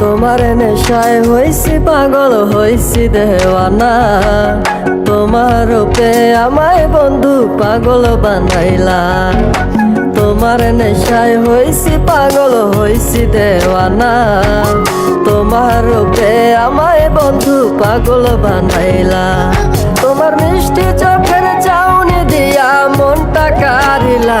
তোমার নেশায় হইছি পাগল, হইছি দেওয়ানা। তোমার রূপে আমায় বন্ধু পাগল বানাইলা। তোমার নেশায় হইছি পাগল, হইছি দেওয়ানা। তোমার রূপে আমায় বন্ধু পাগল বানাইলা। তোমার মিষ্টি চোখের চাউনি দিয়া মনটা কারিলা।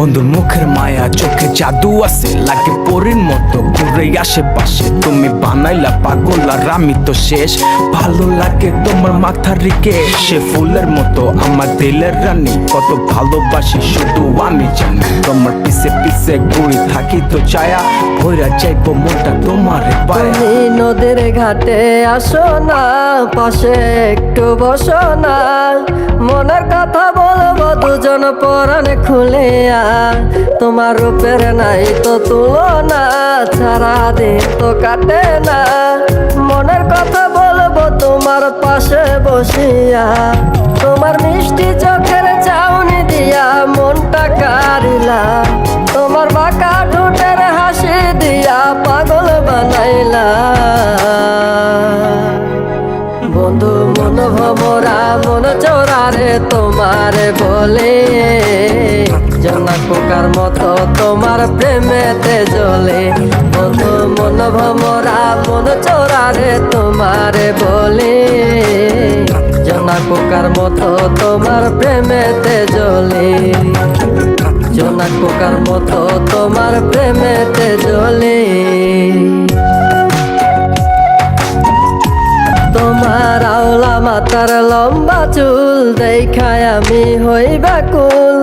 বন্ধুর মুখের মায়া, চোখে জাদু আছে, লাগে পরীর মতো ঘুরে আশেপাশে। তুমি বানাইলা পাগল আর আমি তো শেষ। ভালো লাগে তোমার মাথার রিকে সে ফুলের মতো আমার দিলের রানী। কত ভালোবাসি, শুধু আমি জানি। তোমার পিছে পিছে ঘুরি থাকি তো চায়া ভৈরা যাইবো মনটা তোমার তুমি নদীর ঘাটে আসো না, পাশে একটু বসো না। দুজন পরাণ খুলে তোমার রূপের নাই তো তুলনা সারা দিন তো কাটে না। মনের কথা বলব তোমার পাশে বসিয়া, তোমার মিষ্টি চোখের চাউনি দিয়া মনটা কারিলা তোমার বাঁকা ঠোঁটের হাসি দিয়া পাগল বানাইলা। বন্ধু মন ভমরা মন চোরারে তোমার বলে, জনা পোকার মতো তোমার প্রেমেতে জ্বলে। বন্ধু মন ভমরা মন চোরারে তোমার বলে, জনা পোকার মতো তোমার প্রেমেতে জ্বলে। জনা পোকার মতো তোমার প্রেমেতে জ্বলে। মাতার লম্বা চুল দেখায় আমি হই ব্যাকুল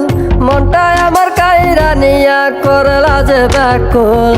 মনটায় আমার কাইরা নিয়া করলা যে ব্যাকুল।